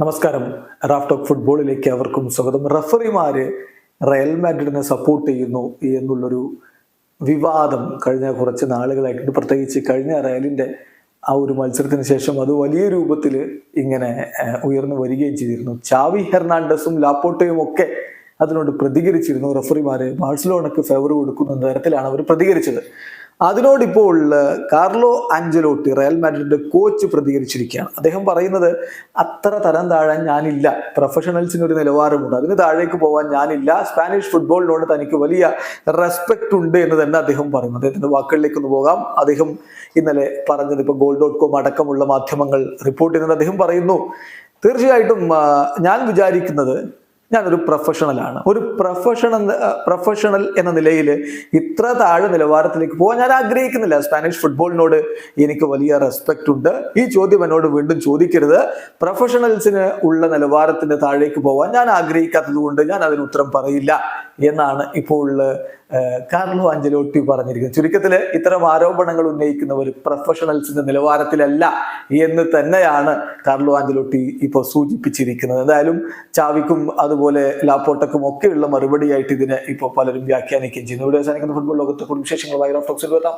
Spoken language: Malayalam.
നമസ്കാരം. റാഫ് ടോക്ക് ഫുട്ബോളിലേക്ക് അവർക്കും സ്വാഗതം. റഫറിമാര് റയൽ മാഡ്രിഡിനെ സപ്പോർട്ട് ചെയ്യുന്നു എന്നുള്ളൊരു വിവാദം കഴിഞ്ഞ കുറച്ച് നാളുകളായിട്ടുണ്ട്. പ്രത്യേകിച്ച് കഴിഞ്ഞ റയലിന്റെ ആ ഒരു മത്സരത്തിന് ശേഷം അത് വലിയ രൂപത്തിൽ ഇങ്ങനെ ഉയർന്നു വരികയും ചെയ്തിരുന്നു. ചാവി ഹെർണാണ്ടസും ലാപ്പോട്ടയും ഒക്കെ അതിനോട് പ്രതികരിച്ചിരുന്നു. റഫറിമാര് ബാഴ്സലോണക്ക് ഫേവർ കൊടുക്കുന്ന തരത്തിലാണ് അവർ പ്രതികരിച്ചത്. അതിനോടിപ്പോൾ കാർലോ ആഞ്ചലോട്ടി റയൽ മാഡ്രിഡിന്റെ കോച്ച് പ്രതികരിച്ചിരിക്കുകയാണ്. അദ്ദേഹം പറയുന്നത് അത്ര തരം താഴാൻ ഞാനില്ല. പ്രൊഫഷണൽസിന് ഒരു നിലവാരമുണ്ട്. അതിന് താഴേക്ക് പോകാൻ ഞാനില്ല. സ്പാനിഷ് ഫുട്ബോളിനോട് തനിക്ക് വലിയ റെസ്പെക്ട് ഉണ്ട് എന്ന് തന്നെ അദ്ദേഹം പറയുന്നു. അദ്ദേഹത്തിന്റെ വാക്കുകളിലേക്ക് ഒന്ന് പോകാം. അദ്ദേഹം ഇന്നലെ പറഞ്ഞത് ഇപ്പൊ ഗോൾ ഡോട്ട് കോം അടക്കമുള്ള മാധ്യമങ്ങൾ റിപ്പോർട്ട് ചെയ്യുന്നത് അദ്ദേഹം പറയുന്നു തീർച്ചയായിട്ടും ഞാൻ വിചാരിക്കുന്നത് ഞാനൊരു പ്രൊഫഷണലാണ് ഒരു പ്രൊഫഷണൽ പ്രൊഫഷണൽ എന്ന നിലയിൽ ഇത്ര താഴെ നിലവാരത്തിലേക്ക് പോകാൻ ഞാൻ ആഗ്രഹിക്കുന്നില്ല. സ്പാനിഷ് ഫുട്ബോളിനോട് എനിക്ക് വലിയ റെസ്പെക്റ്റ് ഉണ്ട്. ഈ ചോദ്യം എന്നോട് വീണ്ടും ചോദിക്കരുത്. പ്രൊഫഷണൽസിന് ഉള്ള നിലവാരത്തിന്റെ താഴേക്ക് പോകാൻ ഞാൻ ആഗ്രഹിക്കാത്തത് കൊണ്ട് ഞാൻ അതിന് ഉത്തരം പറയില്ല എന്നാണ് ഇപ്പോൾ കാർലോ അഞ്ചലോട്ടി പറഞ്ഞിരിക്കുന്നത്. ചുരുക്കത്തിൽ ഇത്തരം ആരോപണങ്ങൾ ഉന്നയിക്കുന്നവർ പ്രൊഫഷണൽസിന്റെ നിലവാരത്തിലല്ല എന്ന് തന്നെയാണ് കാർലോ ആഞ്ചലോട്ടി ഇപ്പോൾ സൂചിപ്പിച്ചിരിക്കുന്നത്. എന്തായാലും ചാവിക്കും അതുപോലെ ലാപ്പോട്ടക്കും ഒക്കെയുള്ള മറുപടിയായിട്ട് ഇതിനെ ഇപ്പോൾ പലരും വ്യാഖ്യാനിക്കുകയും ചെയ്യുന്നു. ഇവിടെ അവസാനിക്കുന്ന ഫുട്ബോൾ ലോകത്തെ കുടുംബ വിശേഷങ്ങൾ വൈറോഫ് ടോക്സിൽ എത്താം